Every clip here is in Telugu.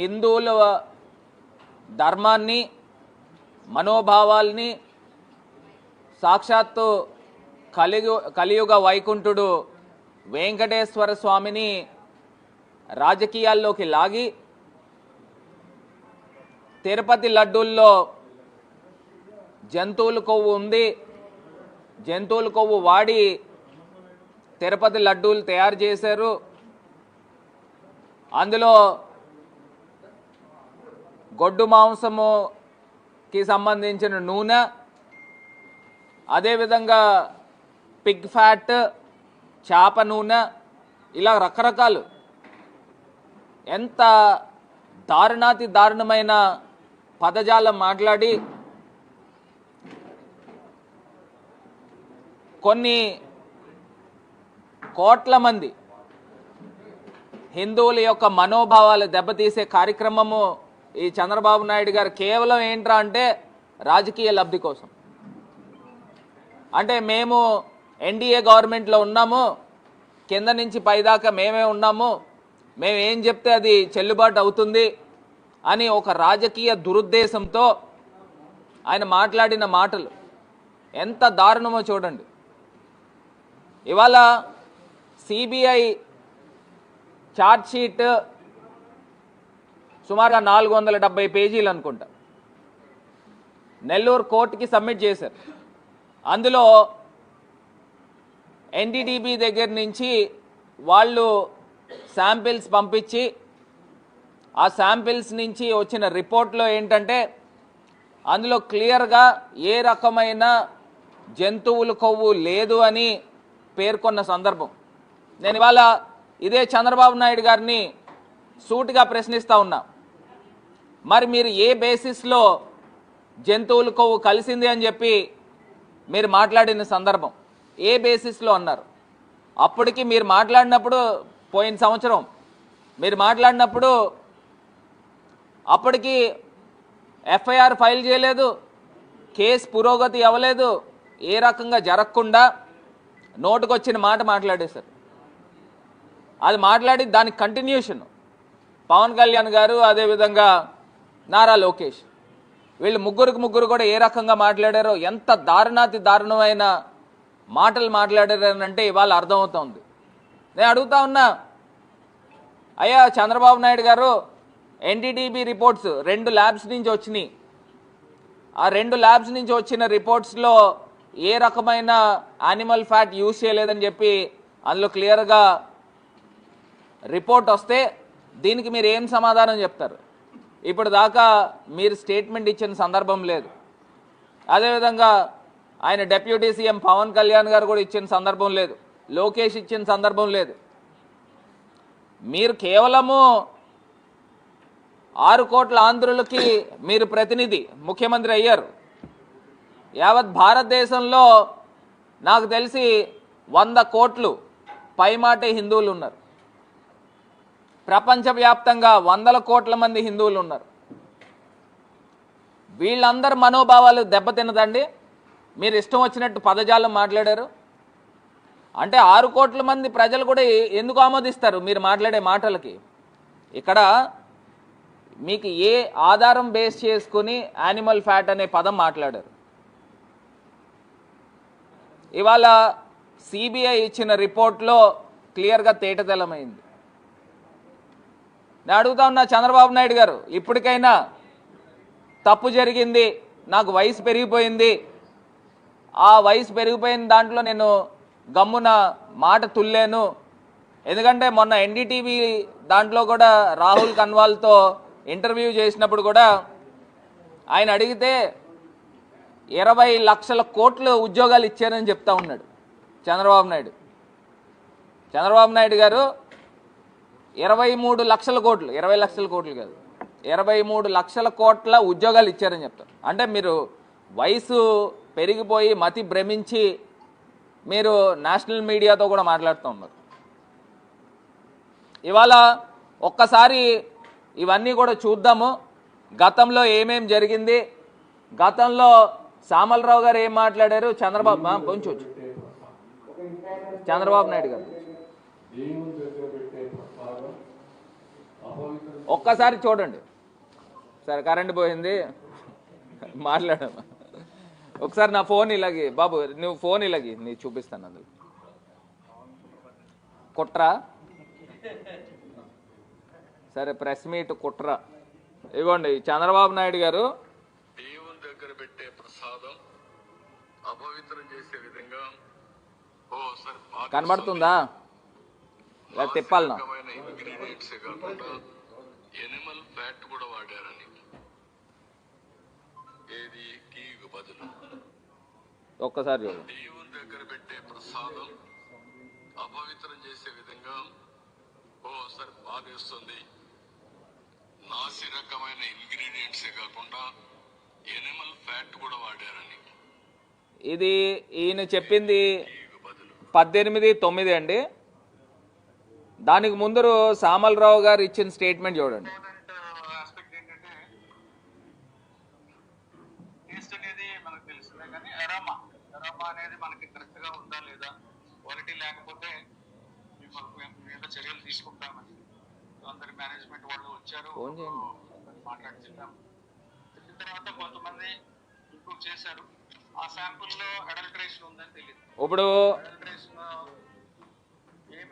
హిందువుల ధర్మాన్ని మనోభావాల్ని సాక్షాత్తు కలియు కలియుగ వైకుంఠుడు వెంకటేశ్వర స్వామిని రాజకీయాల్లోకి లాగి తిరుపతి లడ్డూల్లో జంతువుల కొవ్వు ఉంది. జంతువుల కొవ్వు వాడి తిరుపతి లడ్డూలు తయారు చేశారు. అందులో గొడ్డు మాంసముకి సంబంధించిన నూనె అదేవిధంగా పిగ్ ఫ్యాట్ చేప నూనె ఇలా రకరకాలు. ఎంత దారుణాతి దారుణమైన పదజాలం మాట్లాడి కొన్ని కోట్ల మంది హిందువుల యొక్క మనోభావాలు దెబ్బతీసే కార్యక్రమము ఈ చంద్రబాబు నాయుడు గారు కేవలం ఏంట్రా అంటే రాజకీయ లబ్ధి కోసం. అంటే మేము ఎన్డీఏ గవర్నమెంట్లో ఉన్నాము కింద నుంచి పైదాకా మేమే ఉన్నాము మేము ఏం చెప్తే అది చెల్లుబాటు అవుతుంది అని ఒక రాజకీయ దురుద్దేశంతో ఆయన మాట్లాడిన మాటలు ఎంత దారుణమో చూడండి. ఇవాళ సిబిఐ ఛార్జ్షీట్ సుమారుగా నాలుగు వందల డెబ్బై పేజీలు అనుకుంటా. నెల్లూరు కోర్టుకి సబ్మిట్ చేశారు. అందులో ఎన్డీడీబీ దగ్గర నుంచి వాళ్ళు శాంపిల్స్ పంపించి ఆ శాంపిల్స్ నుంచి వచ్చిన రిపోర్ట్లో ఏంటంటే అందులో క్లియర్గా ఏ రకమైన జంతువుల కొవ్వు లేదు అని పేర్కొన్న సందర్భం. నేను ఇవాళ ఇదే చంద్రబాబు నాయుడు గారిని సూటిగా ప్రశ్నిస్తూ ఉన్నా. మరి మీరు ఏ బేసిస్లో జంతువుల కొవ్వు కలిసింది అని చెప్పి మీరు మాట్లాడిన సందర్భం. ఏ బేసిస్లో అన్నారు? అప్పటికి మీరు మాట్లాడినప్పుడు పోయిన సంవత్సరం మీరు మాట్లాడినప్పుడు అప్పటికి ఎఫ్ఐఆర్ ఫైల్ చేయలేదు కేసు పురోగతి అవ్వలేదు ఏ రకంగా జరగకుండా నోటుకొచ్చిన మాట మాట్లాడేశారు. అది మాట్లాడి దానికి కంటిన్యూషన్ పవన్ కళ్యాణ్ గారు అదేవిధంగా నారా లోకేష్. వీళ్ళు ముగ్గురికి ముగ్గురు కూడా ఏ రకంగా మాట్లాడారో ఎంత దారుణాతి దారుణమైన మాటలు మాట్లాడారనంటే ఇవాళ అర్థమవుతోంది. నేను అడుగుతా ఉన్నా అయ్యా చంద్రబాబు నాయుడు గారు ఎన్డీటీబీ రిపోర్ట్స్ రెండు ల్యాబ్స్ నుంచి వచ్చినాయి. ఆ రెండు ల్యాబ్స్ నుంచి వచ్చిన రిపోర్ట్స్లో ఏ రకమైన యానిమల్ ఫ్యాట్ యూజ్ చేయలేదని చెప్పి అందులో క్లియర్గా రిపోర్ట్ వస్తే దీనికి మీరు ఏం సమాధానం చెప్తారు? ఇప్పుడు దాకా మీరు స్టేట్మెంట్ ఇచ్చిన సందర్భం లేదు. అదేవిధంగా ఆయన డెప్యూటీ సీఎం పవన్ కళ్యాణ్ గారు కూడా ఇచ్చిన సందర్భం లేదు. లోకేష్ ఇచ్చిన సందర్భం లేదు. మీరు కేవలము ఆరు కోట్ల ఆంధ్రులకి మీరు ప్రతినిధి ముఖ్యమంత్రి అయ్యారు. యావత్ భారతదేశంలో నాకు తెలిసి వంద కోట్లు పైమాటే హిందువులు ఉన్నారు. ప్రపంచవ్యాప్తంగా వందల కోట్ల మంది హిందువులు ఉన్నారు. వీళ్ళందరి మనోభావాలు దెబ్బతిన్నదండి. మీరు ఇష్టం వచ్చినట్టు పదజాలం మాట్లాడారు. అంటే ఆరు కోట్ల మంది ప్రజలు కూడా ఎందుకు ఆమోదిస్తారు మీరు మాట్లాడే మాటలకి? ఇక్కడ మీకు ఏ ఆధారం బేస్ చేసుకుని యానిమల్ ఫ్యాట్ అనే పదం మాట్లాడారు. ఇవాళ సిబిఐ ఇచ్చిన రిపోర్ట్లో క్లియర్గా తేటతెలమైంది. నేను అడుగుతా ఉన్నా చంద్రబాబు నాయుడు గారు ఇప్పటికైనా తప్పు జరిగింది నాకు వయసు పెరిగిపోయింది. ఆ వయసు పెరిగిపోయిన దాంట్లో నేను గమ్మున మాట తుల్లేను. ఎందుకంటే మొన్న ఎన్డీటీవీ దాంట్లో కూడా రాహుల్ కన్వాల్తో ఇంటర్వ్యూ చేసినప్పుడు కూడా ఆయన అడిగితే ఇరవై లక్షల కోట్లు ఉద్యోగాలు ఇచ్చారని చెప్తా ఉన్నాడు చంద్రబాబు నాయుడు. చంద్రబాబు నాయుడు గారు ఇరవై మూడు లక్షల కోట్లు ఇరవై లక్షల కోట్లు కాదు. ఇరవై మూడు లక్షల కోట్ల ఉద్యోగాలు ఇచ్చారని చెప్తారు. అంటే మీరు వయసు పెరిగిపోయి మతి భ్రమించి మీరు నేషనల్ మీడియాతో కూడా మాట్లాడుతూ ఉన్నారు. ఇవాళ ఒక్కసారి ఇవన్నీ కూడా చూద్దాము. గతంలో ఏమేం జరిగింది? గతంలో సామలరావు గారు ఏం మాట్లాడారు? చంద్రబాబు ఆ, కొంచెం చంద్రబాబు నాయుడు గారు దేవుని దగ్గర పెట్టే ప్రసాదం ఒక్కసారి చూడండి. సరే కరెంట్ పోయింది. మాట్లాడమ్మా ఒకసారి నా ఫోన్ ఇలాగి బాబు నువ్వు ఫోన్ ఇలాగి నీ చూపిస్తాను అందులో. కుట్ర. సరే ప్రెస్ మీట్ కుట్ర. ఇగోండి చంద్రబాబు నాయుడు గారు. దేవుని దగ్గర పెట్టే ప్రసాదం అపవిత్రం చేసే విధంగా. కనబడుతుందా? ఇలా తిప్పాలనా ఇంగ్రీడియంట్స్ కాకుండా ఎనిమల్ ఫ్యాట్ కూడా వాడారని ఏది? టీకు బదులు. ఒక్కసారి చూడండి దేవుని దగ్గర పెట్టే ప్రసాదం అపవిత్రం చేసే విధంగా ఓ సరే బాధేస్తుంది. నాసి రకమైన ఇంగ్రీడియంట్స్ కాకుండా ఎనిమల్ ఫ్యాట్ కూడా వాడారని ఇది ఈయన చెప్పింది పద్దెనిమిది తొమ్మిది అండి. దానికి ముందరు సామలరావు గారు ఇచ్చిన స్టేట్మెంట్ చూడండి. చర్యలు తీసుకుంటామని అందరి మేనేజ్మెంట్ వాళ్ళు వచ్చారు. మాట్లాడి చెప్పిన తర్వాత కొంతమంది ఇంప్రూవ్ చేశారు. ఆ శాంపుల్లో అడల్టరేషన్ ఉందని తెలియదు. ఇప్పుడు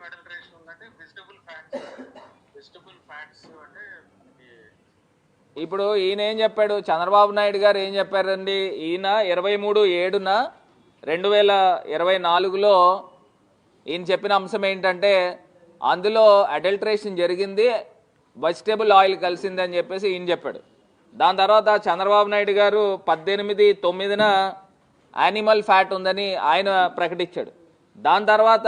అడల్టరేషన్ ఏం ఉందంటే వెజిటబుల్ ఫ్యాట్స్ వెజిటబుల్ ఫ్యాట్స్ అంటే ఇప్పుడు ఈయన ఏం చెప్పాడు? చంద్రబాబు నాయుడు గారు ఏం చెప్పారండి? ఈయన ఇరవై మూడు ఏడున రెండు వేల ఇరవై నాలుగులో ఈయన చెప్పిన అంశం ఏంటంటే అందులో అడల్ట్రేషన్ జరిగింది వెజిటేబుల్ ఆయిల్ కలిసింది అని చెప్పేసి ఈయన చెప్పాడు. దాని తర్వాత చంద్రబాబు నాయుడు గారు పద్దెనిమిది తొమ్మిదిన యానిమల్ ఫ్యాట్ ఉందని ఆయన ప్రకటించాడు. దాని తర్వాత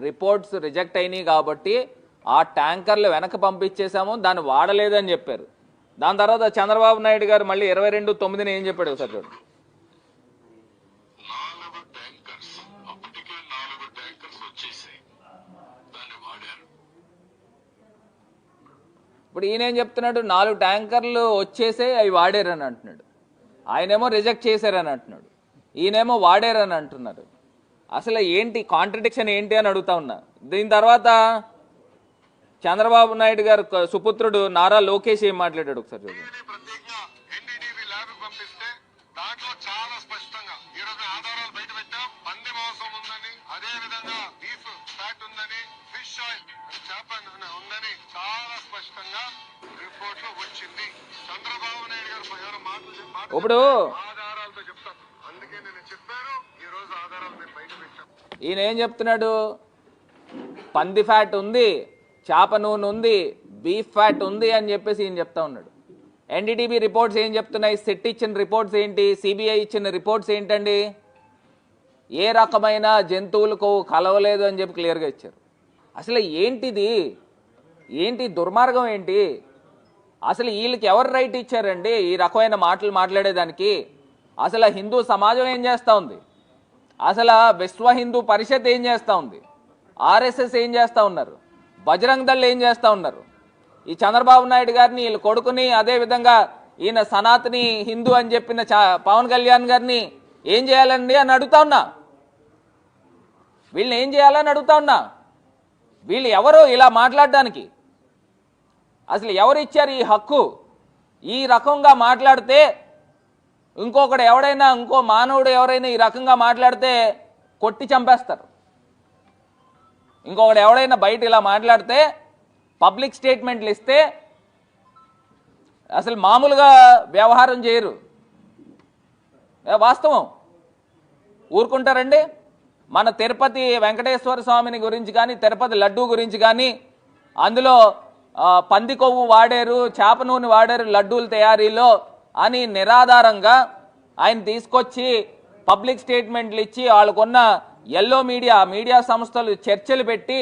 రిపోర్ట్స్ రిజెక్ట్ అయినాయి కాబట్టి ఆ ట్యాంకర్లు వెనక పంపించేశాము దాన్ని వాడలేదని చెప్పారు. దాని తర్వాత చంద్రబాబు నాయుడు గారు మళ్ళీ ఇరవై రెండు తొమ్మిదిని ఏం చెప్పాడు ఒకసారి చూడండి. వాడారు. ఇప్పుడు ఈయన ఏం చెప్తున్నాడు? నాలుగు ట్యాంకర్లు వచ్చేసే అవి వాడారని అంటున్నాడు. ఆయనేమో రిజెక్ట్ చేశారని అంటున్నాడు. ఈయనేమో వాడారని అంటున్నారు. అసలు ఏంటి కాంట్రడిక్షన్ ఏంటి అని అడుగుతా ఉన్నా. దీని తర్వాత చంద్రబాబు నాయుడు గారు సుపుత్రుడు నారా లోకేష్ ఏం మాట్లాడాడు ఒకసారి చూడండి దాంట్లో చాలా స్పష్టంగా ఈ రోజు ఆధారాలు బయట పెట్టాం. పంది మోసం ఉందని అదే విధంగా బీఫ్ ఫ్యాట్ ఉందని ఫిష్ ఆయిల్ చేప నూనె ఉందని చాలా స్పష్టంగా రిపోర్ట్లో వచ్చింది. చంద్రబాబు నాయుడు గారు ఎవరు మాటలు ఇప్పుడు ఆధారాలతో చెప్తాను అందుకే నేను చెప్పాను ఈ రోజు ఆధారాలు మేము బయట పెట్టాం. ఈయన ఏం చెప్తున్నాడు? పంది ఫ్యాట్ ఉంది చేప నూనె ఉంది బీఫ్ ఫ్యాట్ ఉంది అని చెప్పేసి ఈయన చెప్తా ఉన్నాడు. ఎన్డీటీబీ రిపోర్ట్స్ ఏం చెప్తున్నాయి? సెట్ ఇచ్చిన రిపోర్ట్స్ ఏంటి? సిబిఐ ఇచ్చిన రిపోర్ట్స్ ఏంటండి? ఏ రకమైన జంతువులకు కలవలేదు అని చెప్పి క్లియర్గా ఇచ్చారు. అసలు ఏంటిది? ఏంటి దుర్మార్గం ఏంటి? అసలు వీళ్ళకి ఎవరు రైట్ ఇచ్చారండి ఈ రకమైన మాటలు మాట్లాడేదానికి? అసలు హిందూ సమాజం ఏం చేస్తూ ఉంది? అసలు విశ్వ హిందూ పరిషత్ ఏం చేస్తూ ఉంది? ఆర్ఎస్ఎస్ ఏం చేస్తూ ఉన్నారు? బజరంగ్ దళ్ ఏం చేస్తూ ఉన్నారు? ఈ చంద్రబాబు నాయుడు గారిని వీళ్ళు కొడుకుని అదే విధంగా ఈయన సనాతని హిందూ అని చెప్పిన చా- పవన్ కళ్యాణ్ గారిని ఏం చేయాలండి అని అడుగుతా ఉన్నా. వీళ్ళని ఏం చేయాలని అడుగుతా ఉన్నా? వీళ్ళు ఎవరు ఇలా మాట్లాడడానికి. అసలు ఎవరు ఇచ్చారు ఈ హక్కు? ఈ రకంగా మాట్లాడితే ఇంకొకడు ఎవడైనా ఇంకో మానవుడు ఎవరైనా ఈ రకంగా మాట్లాడితే కొట్టి చంపేస్తారు. ఇంకొకడు ఎవడైనా బయట ఇలా మాట్లాడితే పబ్లిక్ స్టేట్మెంట్లు ఇస్తే అసలు మామూలుగా వ్యవహారం చేయరు. వాస్తవం. ఊరుకుంటారండి? మన తిరుపతి వెంకటేశ్వర స్వామిని గురించి కానీ తిరుపతి లడ్డూ గురించి కానీ అందులో పంది కొవ్వు వాడారు చేప నూనె వాడారు లడ్డూల తయారీలో అని నిరాధారంగా ఆయన తీసుకొచ్చి పబ్లిక్ స్టేట్మెంట్లు ఇచ్చి వాళ్ళకున్న ఎల్లో మీడియా మీడియా సంస్థలు చర్చలు పెట్టి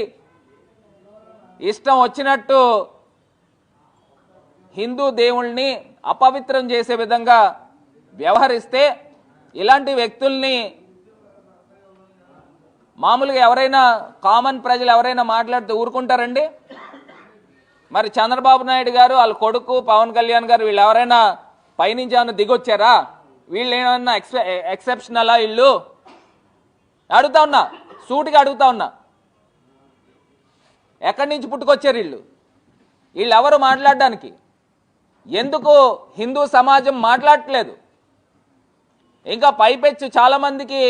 ఇష్టం వచ్చినట్టు హిందూ దేవుల్ని అపవిత్రం చేసే విధంగా వ్యవహరిస్తే ఇలాంటి వ్యక్తుల్ని మామూలుగా ఎవరైనా కామన్ ప్రజలు ఎవరైనా మాట్లాడితే ఊరుకుంటారండి? మరి చంద్రబాబు నాయుడు గారు వాళ్ళ కొడుకు పవన్ కళ్యాణ్ గారు వీళ్ళు ఎవరైనా పైనుంచి ఏమైనా దిగొచ్చారా? వీళ్ళు ఏమన్నా ఎక్స్పె ఎక్సెప్షనలా వీళ్ళు? అడుగుతా ఉన్నా సూటిగా అడుగుతా ఉన్నా. ఎక్కడి నుంచి పుట్టుకొచ్చారు వీళ్ళు? వీళ్ళు ఎవరు మాట్లాడడానికి? ఎందుకు హిందూ సమాజం మాట్లాడట్లేదు? ఇంకా పైపెచ్చు చాలామందికి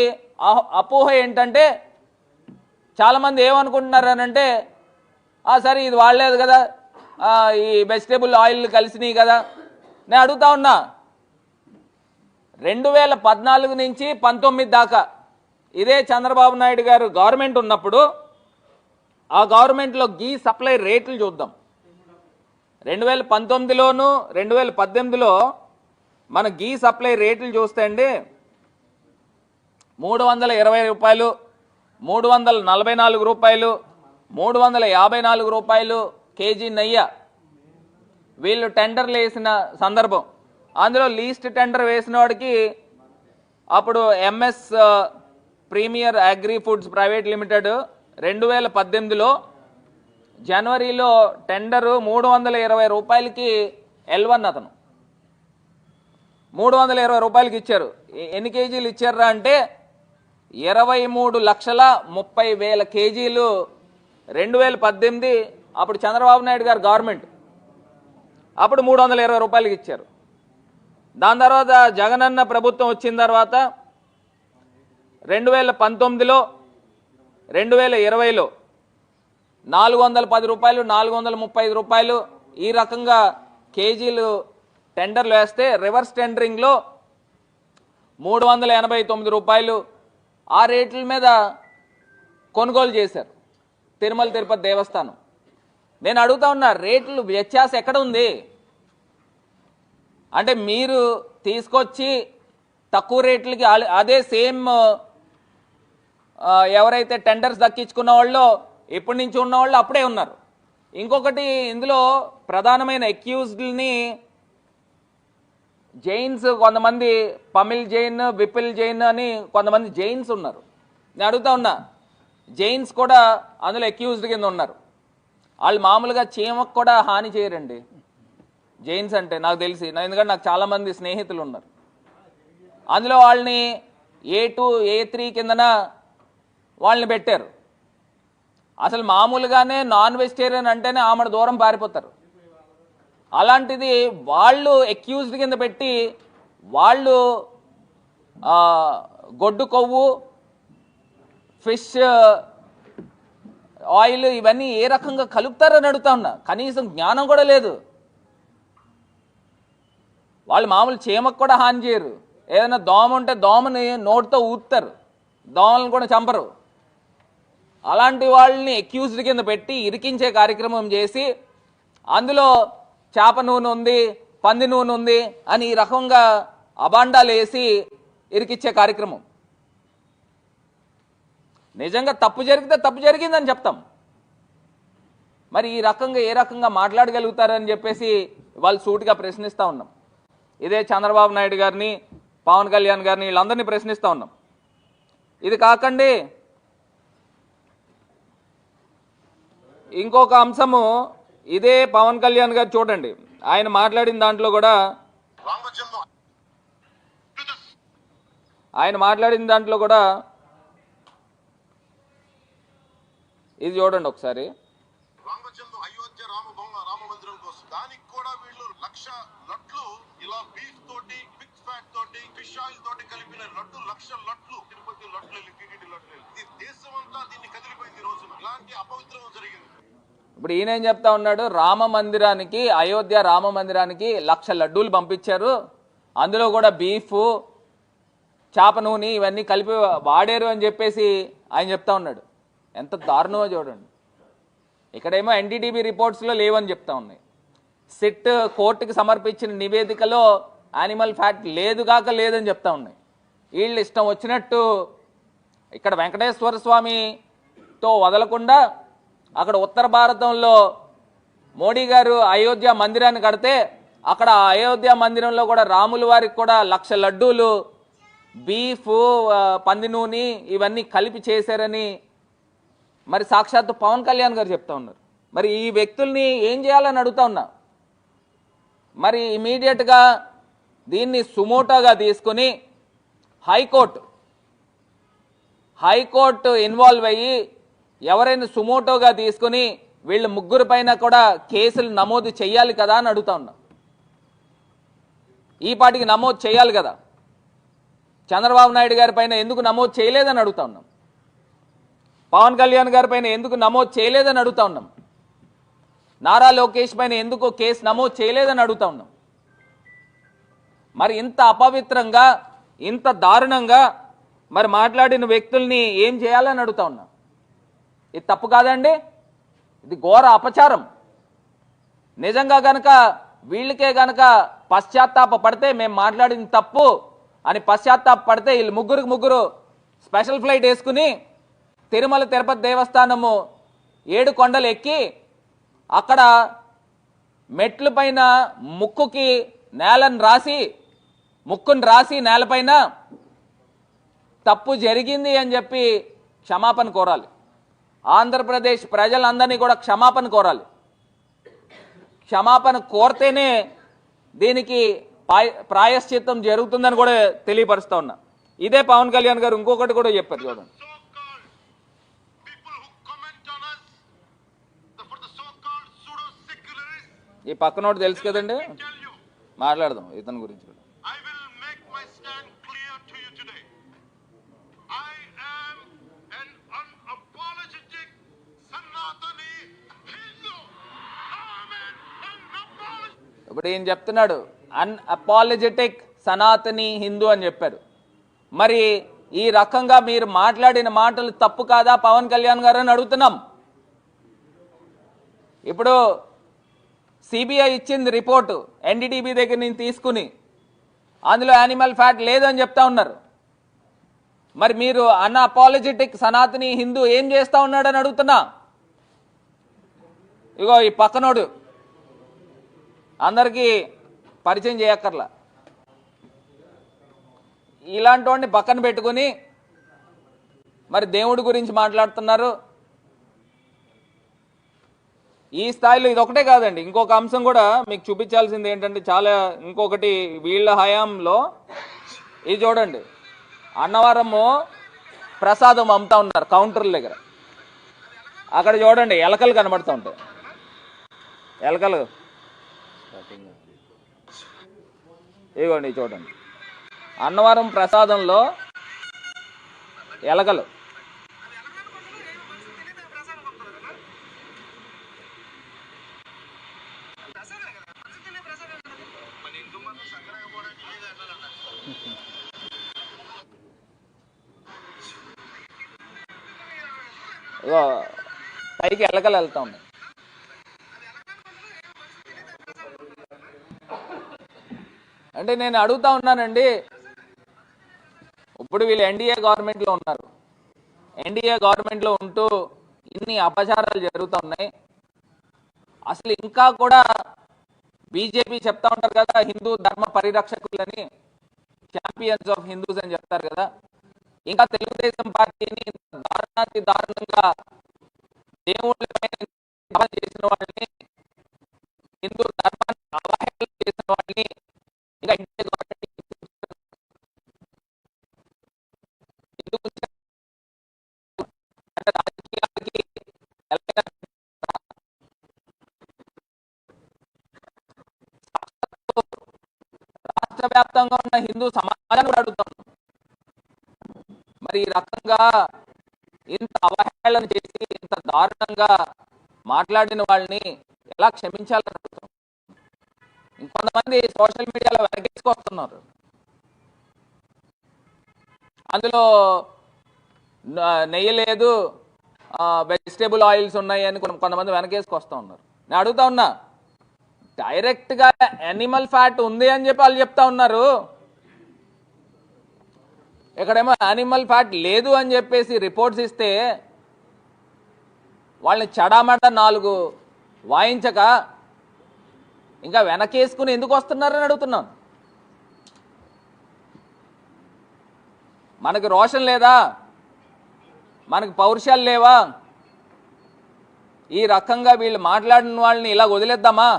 అపోహ ఏంటంటే చాలామంది ఏమనుకుంటున్నారు అని అంటే సరే ఇది వాడలేదు కదా. ఈ వెజిటేబుల్ ఆయిల్ కలిసినాయి కదా. నేను అడుగుతా ఉన్నా రెండు వేల పద్నాలుగు నుంచి పంతొమ్మిది దాకా ఇదే చంద్రబాబు నాయుడు గారు గవర్నమెంట్ ఉన్నప్పుడు ఆ గవర్నమెంట్లో గీ సప్లై రేట్లు చూద్దాం. రెండు వేల పంతొమ్మిదిలోను రెండు వేల పద్దెనిమిదిలో మన గీ సప్లై రేట్లు చూస్తే అండి మూడు వందల ఇరవై రూపాయలు మూడు వందల నలభై నాలుగు రూపాయలు మూడు వందల యాభై నాలుగు రూపాయలు కేజీ నెయ్య వీళ్ళు టెండర్లు వేసిన సందర్భం. అందులో లీస్ట్ టెండర్ వేసిన వాడికి అప్పుడు MS premier agri foods private limited రెండు వేల పద్దెనిమిదిలో జనవరిలో టెండరు మూడు వందల ఇరవై రూపాయలకి ఎల్ వన్ అతను. మూడు వందల ఇరవై రూపాయలకి ఇచ్చారు. ఎన్ని కేజీలు ఇచ్చారా అంటే ఇరవై మూడు లక్షల ముప్పై వేల కేజీలు రెండు వేల పద్దెనిమిది అప్పుడు చంద్రబాబు నాయుడు గారు గవర్నమెంట్. అప్పుడు మూడు వందల ఇరవై రూపాయలకి ఇచ్చారు. దాని తర్వాత జగనన్న ప్రభుత్వం వచ్చిన తర్వాత రెండు వేల పంతొమ్మిదిలో రెండు వేల ఇరవైలో నాలుగు వందల పది రూపాయలు నాలుగు వందల ముప్పై ఐదు రూపాయలు ఈ రకంగా కేజీలు టెండర్లు వేస్తే రివర్స్ టెండరింగ్లో మూడు వందల ఎనభై తొమ్మిది రూపాయలు ఆ రేట్ల మీద కొనుగోలు చేశారు. తిరుమల తిరుపతి దేవస్థానం. నేను అడుగుతా ఉన్నా రేట్లు వ్యత్యాసం ఎక్కడ ఉంది? అంటే మీరు తీసుకొచ్చి తక్కువ రేట్లకి అదే సేమ్ ఎవరైతే టెండర్స్ దక్కించుకున్న వాళ్ళు ఎప్పటి నుంచి ఉన్న వాళ్ళు అప్పుడే ఉన్నారు. ఇంకొకటి ఇందులో ప్రధానమైన ఎక్యూజ్డ్ని జైన్స్ కొంతమంది పమిల్ జైన్ విపిల్ జైన్ అని కొంతమంది జైన్స్ ఉన్నారు. నేను అడుగుతా ఉన్నా జైన్స్ కూడా అందులో అక్యూజ్డ్ కింద ఉన్నారు. వాళ్ళు మామూలుగా చీమకు కూడా హాని చేయరండి. జైన్స్ అంటే నాకు తెలిసి నా- ఎందుకంటే నాకు చాలామంది స్నేహితులు ఉన్నారు. అందులో వాళ్ళని ఏ టూ ఏ త్రీ కిందన వాళ్ళని పెట్టారు. అసలు మామూలుగానే నాన్ వెజిటేరియన్ అంటేనే ఆమె దూరం పారిపోతారు. అలాంటిది వాళ్ళు ఎక్యూజ్డ్ కింద పెట్టి వాళ్ళు గొడ్డు కొవ్వు ఫిష్ ఆయిల్ ఇవన్నీ ఏ రకంగా కలుపుతారని అడుగుతా ఉన్నా. కనీసం జ్ఞానం కూడా లేదు. వాళ్ళు మామూలు చీమకు కూడా హాని చేయరు. ఏదైనా దోమ ఉంటే దోమని నోటితో ఊతారు దోమలను కూడా చంపరు. అలాంటి వాళ్ళని ఎక్యూజ్డ్ కింద పెట్టి ఇరికించే కార్యక్రమం చేసి అందులో చేప నూనె ఉంది పంది నూనె ఉంది అని ఈ రకంగా అబాండాలు వేసి ఇరికిచ్చే కార్యక్రమం. నిజంగా తప్పు జరిగితే తప్పు జరిగిందని చెప్తాం. మరి ఈ రకంగా ఏ రకంగా మాట్లాడగలుగుతారని చెప్పేసి వాళ్ళు సూటిగా ప్రశ్నిస్తూ ఉన్నాం. ఇదే చంద్రబాబు నాయుడు గారిని పవన్ కళ్యాణ్ గారిని వీళ్ళందరినీ ప్రశ్నిస్తూ ఉన్నాం. ఇది కాకండి ఇంకొక అంశము ఇదే పవన్ కళ్యాణ్ గారు చూడండి. ఆయన మాట్లాడిన దాంట్లో కూడా ఆయన మాట్లాడిన దాంట్లో కూడా ఇది చూడండి ఒకసారి. అయోధ్య రామ మందిరం దానికి కూడా వీళ్ళు లక్ష లట్లు ఇలా తోటి తోటి కలిపిన లడ్డు లక్ష తిరుపతి లట్లు టీటీడీ దేశం అంతా దీన్ని కదిలిపోయింది ఈ రోజు ఇలాంటి అపవిత్రం జరిగింది. ఇప్పుడు ఈయన ఏం చెప్తా ఉన్నాడు? రామ మందిరానికి అయోధ్య రామ మందిరానికి లక్ష లడ్డూలు పంపించారు. అందులో కూడా బీఫ్ చేప నూనె ఇవన్నీ కలిపి వాడారు అని చెప్పేసి ఆయన చెప్తా ఉన్నాడు. ఎంత దారుణమో చూడండి. ఇక్కడేమో ఎన్డీటీవీ రిపోర్ట్స్లో లేవని చెప్తా ఉన్నాయి. సిట్ కోర్టుకి సమర్పించిన నివేదికలో యానిమల్ ఫ్యాట్ లేదుగాక లేదని చెప్తా ఉన్నాయి. వీళ్ళు ఇష్టం వచ్చినట్టు ఇక్కడ వెంకటేశ్వర స్వామితో వదలకుండా అక్కడ ఉత్తర భారతంలో మోడీ గారు అయోధ్య మందిరాన్ని కడితే అక్కడ అయోధ్య మందిరంలో కూడా రాముల వారికి కూడా లక్ష లడ్డూలు బీఫ్ పంది నూనె ఇవన్నీ కలిపి చేశారని మరి సాక్షాత్తు పవన్ కళ్యాణ్ గారు చెప్తా ఉన్నారు. మరి ఈ వ్యక్తుల్ని ఏం చేయాలని అడుగుతా ఉన్నా? మరి ఇమీడియట్గా దీన్ని సుమోటోగా తీసుకుని హైకోర్టు హైకోర్టు ఇన్వాల్వ్ అయ్యి ఎవరైనా సుమోటోగా తీసుకుని వీళ్ళ ముగ్గురు పైన కూడా కేసులు నమోదు చేయాలి కదా అని అడుగుతా ఉన్నా. ఈ పాటికి నమోదు చేయాలి కదా. చంద్రబాబు నాయుడు గారి పైన ఎందుకు నమోదు చేయలేదని అడుగుతా ఉన్నాం. పవన్ కళ్యాణ్ గారి పైన ఎందుకు నమోదు చేయలేదని అడుగుతా ఉన్నాం. నారా లోకేష్ పైన ఎందుకు కేసు నమోదు చేయలేదని అడుగుతా ఉన్నాం. మరి ఇంత అపవిత్రంగా ఇంత దారుణంగా మరి మాట్లాడిన వ్యక్తుల్ని ఏం చేయాలని అడుగుతా ఉన్నాం. ఇది తప్పు కాదండి. ఇది ఘోర అపచారం. నిజంగా గనక వీళ్ళకే గనక పశ్చాత్తాప పడితే మేము మాట్లాడింది తప్పు అని పశ్చాత్తాప పడితే వీళ్ళు ముగ్గురికి ముగ్గురు స్పెషల్ ఫ్లైట్ వేసుకుని తిరుమల తిరుపతి దేవస్థానము ఏడు కొండలు ఎక్కి అక్కడ మెట్ల పైన ముక్కుకి నేలను రాసి ముక్కుని రాసి నేలపైన తప్పు జరిగింది అని చెప్పి క్షమాపణ కోరాలి. ఆంధ్రప్రదేశ్ ప్రజలందరినీ కూడా క్షమాపణ కోరాలి. క్షమాపణ కోరితేనే దీనికి ప్రాయశ్చిత్తం జరుగుతుందని కూడా తెలియపరుస్తా ఉన్నా. ఇదే పవన్ కళ్యాణ్ గారు ఇంకొకటి కూడా చెప్పారు చూడండి. ఈ పక్కనోడు తెలుసు కదండి. మాట్లాడదాం ఇతని గురించి ఇప్పుడు ఈయన చెప్తున్నాడు అన్ అపాలజెటిక్ సనాతని హిందూ అని చెప్పారు. మరి ఈ రకంగా మీరు మాట్లాడిన మాటలు తప్పు కాదా? పవన్ కళ్యాణ్ గారు అని అడుగుతున్నాం. ఇప్పుడు సిబిఐ ఇచ్చింది రిపోర్టు ఎన్డీటీబీ దగ్గర నేను తీసుకుని అందులో యానిమల్ ఫ్యాట్ లేదని చెప్తా ఉన్నారు. మరి మీరు అన్న అపాలజెటిక్ సనాతని హిందూ ఏం చేస్తా ఉన్నాడని అడుగుతున్నా. ఇగో ఈ పక్కనోడు అందరికీ పరిచయం చేయక్కర్లా. ఇలాంటి వాడిని పక్కన పెట్టుకుని మరి దేవుడి గురించి మాట్లాడుతున్నారు. ఈ స్థాయిలో ఇది ఒకటే కాదండి ఇంకొక అంశం కూడా మీకు చూపించాల్సింది ఏంటంటే చాలా ఇంకొకటి వీళ్ళ హయాంలో ఇది చూడండి అన్నవరము ప్రసాదం అమ్ముతా ఉన్నారు కౌంటర్ల దగ్గర. అక్కడ చూడండి ఎలకలు కనబడుతూ ఉంటాయి. ఎలకలు ఇదిగోండి చూడండి. అన్నవరం ప్రసాదంలో ఎలకలు. పైకి ఎలకలు వెళ్తా ఉన్నాయి. అంటే నేను అడుగుతా ఉన్నానండి. ఇప్పుడు వీళ్ళు ఎన్డీఏ గవర్నమెంట్లో ఉన్నారు. ఎన్డీఏ గవర్నమెంట్లో ఉంటూ ఇన్ని అపచారాలు జరుగుతూ ఉన్నాయి. అసలు ఇంకా కూడా బీజేపీ చెప్తా ఉంటారు కదా హిందూ ధర్మ పరిరక్షకులని ఛాంపియన్స్ ఆఫ్ హిందూస్ అని చెప్తారు కదా. ఇంకా తెలుగుదేశం పార్టీని దారుణాతి దారుణంగా దేవుళ్ళపైన చేసిన వాళ్ళని హిందూ ధర్మాన్ని అవహేళన చేసిన వాళ్ళని రాష్ట్ర వ్యాప్తంగా ఉన్న హిందూ సమాజాన్ని కూడా అడుగుతాం. మరి ఈ రకంగా ఇంత అవహేళన చేసి ఇంత దారుణంగా మాట్లాడిన వాళ్ళని ఎలా క్షమించాలని అడుగుతాం? ఇంకొంతమంది సోషల్ మీడియాలో వెనకేసుకొస్తున్నారు అందులో నెయ్యి లేదు వెజిటేబుల్ ఆయిల్స్ ఉన్నాయి అని కొంతమంది వెనకేసుకొస్తా ఉన్నారు. నేను అడుగుతా ఉన్నా డైరెక్ట్గా యానిమల్ ఫ్యాట్ ఉంది అని చెప్పి వాళ్ళు చెప్తా ఉన్నారు. ఇక్కడేమో యానిమల్ ఫ్యాట్ లేదు అని చెప్పేసి రిపోర్ట్స్ ఇస్తే వాళ్ళని చడామడ నాలుగు వాయించక ఇంకా వెనకేసుకుని ఎందుకు వస్తున్నారని అడుగుతున్నాను. మనకు రోషన్ లేదా? మనకు పౌరుషాలు లేవా? ఈ రకంగా వీళ్ళు మాట్లాడిన వాళ్ళని ఇలా వదిలేద్దామా?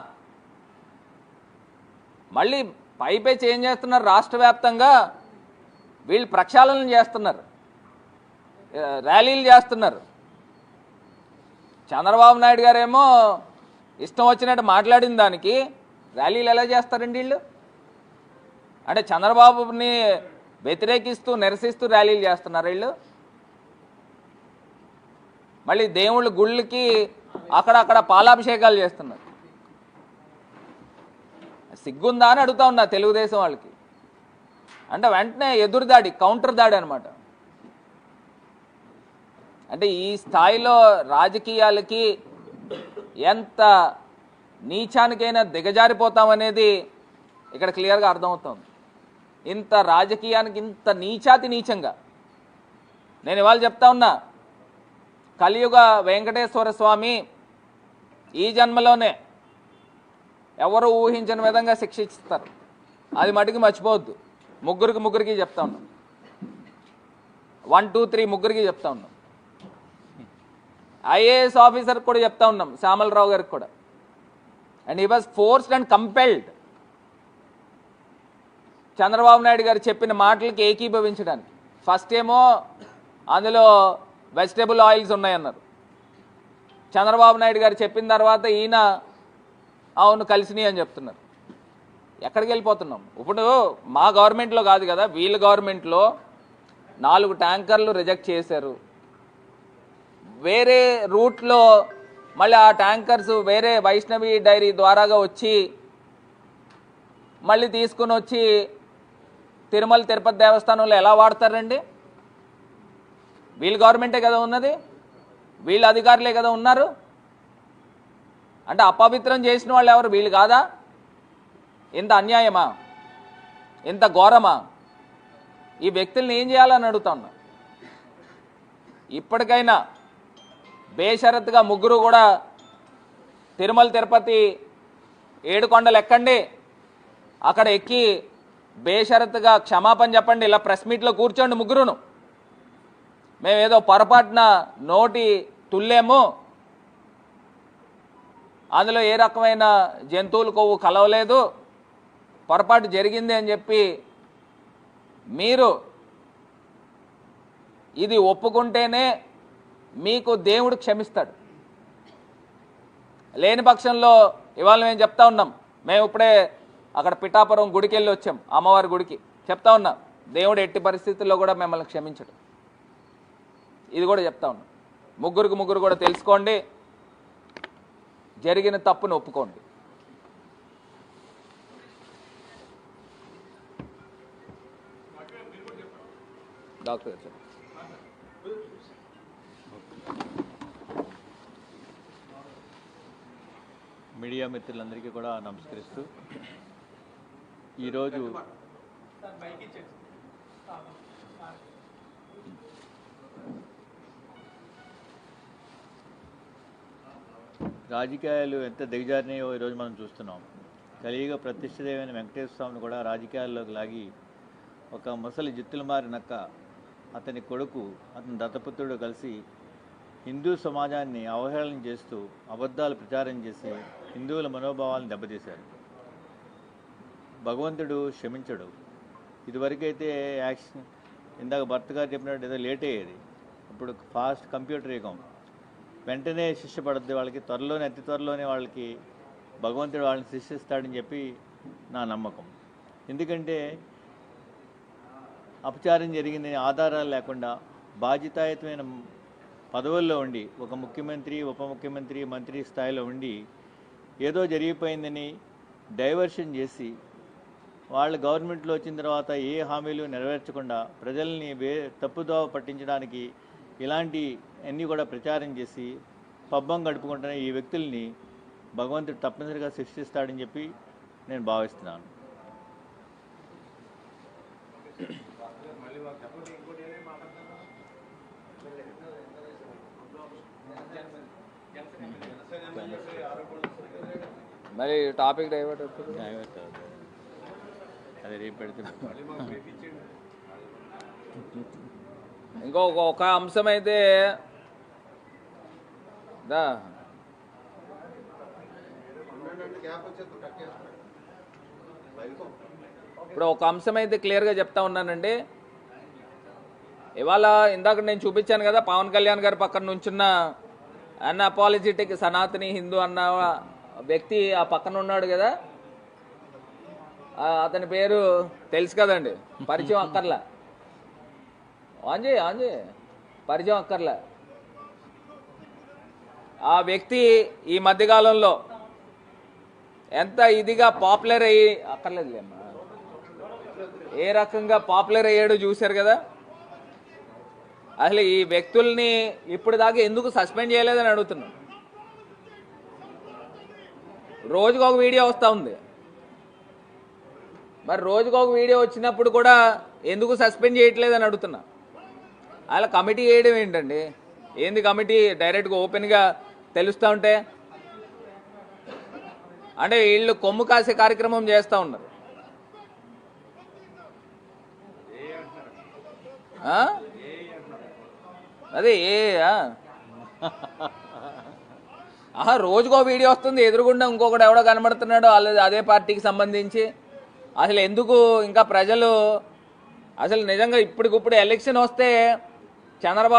మళ్ళీ పైపే చేంజ్ చేస్తున్నారు రాష్ట్ర వ్యాప్తంగా. వీళ్ళు ప్రక్షాళనలు చేస్తున్నారు. ర్యాలీలు చేస్తున్నారు. చంద్రబాబు నాయుడు గారేమో ఇష్టం వచ్చినట్టు మాట్లాడిన దానికి ర్యాలీలు ఎలా చేస్తారండి వీళ్ళు? అంటే చంద్రబాబుని వ్యతిరేకిస్తూ నిరసిస్తూ ర్యాలీలు చేస్తున్నారు వీళ్ళు. మళ్ళీ దేవుళ్ళ గుళ్ళకి అక్కడక్కడ పాలాభిషేకాలు చేస్తున్నారు. సిగ్గుందా అని అడుగుతా ఉన్నా తెలుగుదేశం వాళ్ళకి. అంటే వెంటనే ఎదురు దాడి కౌంటర్ దాడి అనమాట అంటే ఈ స్థాయిలో రాజకీయాలకి ఎంత నీచానికైనా దిగజారిపోతామనేది ఇక్కడ క్లియర్గా అర్థమవుతుంది. ఇంత రాజకీయానికి ఇంత నీచాతి నీచంగా. నేను ఇవాళ చెప్తా ఉన్నా కలియుగ వెంకటేశ్వర స్వామి ఈ జన్మలోనే ఎవరు ఊహించిన విధంగా శిక్షిస్తారు. అది మటుకు మర్చిపోవద్దు. ముగ్గురికి ముగ్గురికి చెప్తా ఉన్నాం. వన్ టూ త్రీ ముగ్గురికి చెప్తా ఉన్నాం. ఐఏఎస్ ఆఫీసర్ కూడా చెప్తా ఉన్నాం శ్యామలరావు గారికి కూడా. అండ్ ఈ was forced and compelled Chandrababu Naidu గారు చెప్పిన మాటలకి ఏకీభవించడానికి. ఫస్ట్ ఏమో అందులో వెజిటేబుల్ ఆయిల్స్ ఉన్నాయన్నారు. చంద్రబాబు నాయుడు గారు చెప్పిన తర్వాత ఈయన అవును కలిసినాయి అని చెప్తున్నారు. ఎక్కడికి వెళ్ళిపోతున్నాం? ఇప్పుడు మా గవర్నమెంట్లో కాదు కదా వీళ్ళ గవర్నమెంట్లో నాలుగు ట్యాంకర్లు రిజెక్ట్ చేశారు. వేరే రూట్లో మళ్ళీ ఆ ట్యాంకర్స్ వేరే వైష్ణవి డైరీ ద్వారాగా వచ్చి మళ్ళీ తీసుకుని వచ్చి తిరుమల తిరుపతి దేవస్థానంలో ఎలా వాడతారండి? వీళ్ళు గవర్నమెంటే కదా ఉన్నది? వీళ్ళ అధికారులే కదా ఉన్నారు? అంటే అపవిత్రం చేసిన వాళ్ళు ఎవరు? వీళ్ళు కాదా? ఇంత అన్యాయమా? ఇంత ఘోరమా? ఈ వ్యక్తుల్ని ఏం చేయాలని అడుగుతా ఉన్నా ఇప్పటికైనా బేషరత్తుగా ముగ్గురు కూడా తిరుమల తిరుపతి ఏడుకొండలు ఎక్కండి. అక్కడ ఎక్కి బేషరత్తుగా క్షమాపణ చెప్పండి ఇలా ప్రెస్ మీట్లో కూర్చోండి ముగ్గురును. మేమేదో పొరపాటున నోటి తుల్లేము అందులో ఏ రకమైన జంతువులు కొవ్వు కలవలేదు పొరపాటు జరిగింది అని చెప్పి మీరు ఇది ఒప్పుకుంటేనే మీకు దేవుడు క్షమిస్తాడు. లేని పక్షంలో ఇవాళ మేము చెప్తా ఉన్నాం మేము ఇప్పుడే అక్కడ పిఠాపురం గుడికి వెళ్ళి వచ్చాం అమ్మవారి గుడికి. చెప్తా ఉన్నా దేవుడు ఎట్టి పరిస్థితుల్లో కూడా మిమ్మల్ని క్షమించడు. ఇది కూడా చెప్తా ఉన్నా. ముగ్గురికి ముగ్గురు కూడా తెలుసుకోండి జరిగిన తప్పును ఒప్పుకోండి. డాక్టర్ గారు చెప్పండి. మీడియా మిత్రులందరికీ కూడా నమస్కరిస్తూ ఈరోజు రాజకీయాలు ఎంత దిగజారినాయో ఈరోజు మనం చూస్తున్నాం. కలియుగ ప్రతిష్టదేవైన వెంకటేశ్వర స్వామిని కూడా రాజకీయాల్లోకి లాగి ఒక ముసలి జిత్తులు మారినక్క అతని కొడుకు అతని దత్తపుత్రుడు కలిసి హిందూ సమాజాన్ని అవహేళన చేస్తూ అబద్ధాలు ప్రచారం చేసి హిందువుల మనోభావాలను దెబ్బతీశారు. భగవంతుడు క్షమించడు. ఇదివరకైతే యాక్షన్ ఇందాక భర్త గారు చెప్పినట్టు ఏదో లేట్ అయ్యేది. ఇప్పుడు ఫాస్ట్ కంప్యూటర్ యుగం. వెంటనే శిక్ష పడుద్ది వాళ్ళకి త్వరలోనే అతి త్వరలోనే వాళ్ళకి భగవంతుడు వాళ్ళని శిక్షిస్తాడని చెప్పి నా నమ్మకం. ఎందుకంటే అపచారం జరిగిందని ఆధారాలు లేకుండా బాధ్యతాయుతమైన పదవుల్లో ఉండి ఒక ముఖ్యమంత్రి ఉప ముఖ్యమంత్రి మంత్రి స్థాయిలో ఉండి ఏదో జరిగిపోయిందని డైవర్షన్ చేసి వాళ్ళు గవర్నమెంట్లో వచ్చిన తర్వాత ఏ హామీలు నెరవేర్చకుండా ప్రజల్ని వే తప్పుదోవ పట్టించడానికి ఇలాంటి అన్నీ కూడా ప్రచారం చేసి పబ్బం గడుపుకుంటున్న ఈ వ్యక్తుల్ని భగవంతుడు తప్పనిసరిగా శిక్షిస్తాడని చెప్పి నేను భావిస్తున్నాను మరి టాపిక్ డైవర్ట్ అవుతుంది డైవర్ట్. అది రేపు పెడితే ఇంకో ఒక- అంశం అయితే దా. ఇప్పుడు ఒక అంశం అయితే క్లియర్గా చెప్తా ఉన్నానండి. ఇవాళ ఇందాక నేను చూపించాను కదా పవన్ కళ్యాణ్ గారి పక్కన నుంచున్న అన్న అపాలజిటిక్ సనాతని హిందూ అన్న వ్యక్తి ఆ పక్కన ఉన్నాడు కదా. అతని పేరు తెలుసు కదండి. పరిచయం అక్కర్లా. ఆంజే ఆంజే. పరిచయం అక్కర్లా. ఆ వ్యక్తి ఈ మధ్యకాలంలో ఎంత ఇదిగా పాపులర్ అయ్యి అక్కర్లేదులేమ్మా. ఏ రకంగా పాపులర్ అయ్యాడో చూశారు కదా. అసలు ఈ వ్యక్తుల్ని ఇప్పుడు దాకా ఎందుకు సస్పెండ్ చేయలేదని అడుగుతున్నాను. రోజుకు ఒక వీడియో వస్తూ ఉంది. మరి రోజుకు ఒక వీడియో వచ్చినప్పుడు కూడా ఎందుకు సస్పెండ్ చేయట్లేదని అడుగుతున్నా. అలా కమిటీ వేయడం ఏంటండి? ఏంది కమిటీ? డైరెక్ట్గా ఓపెన్గా తెలుస్తూ ఉంటే? అంటే వీళ్ళు కొమ్ము కాసే కార్యక్రమం చేస్తూ ఉన్నారు. అదే ఏ ఆహా రోజుకో వీడియో వస్తుంది. ఎదురుగుండా ఇంకొకటి ఎవడో కనబడుతున్నాడో అదే పార్టీకి సంబంధించి. అసలు ఎందుకు ఇంకా ప్రజలు అసలు నిజంగా ఇప్పటికిప్పుడు ఎలక్షన్ వస్తే చంద్రబాబు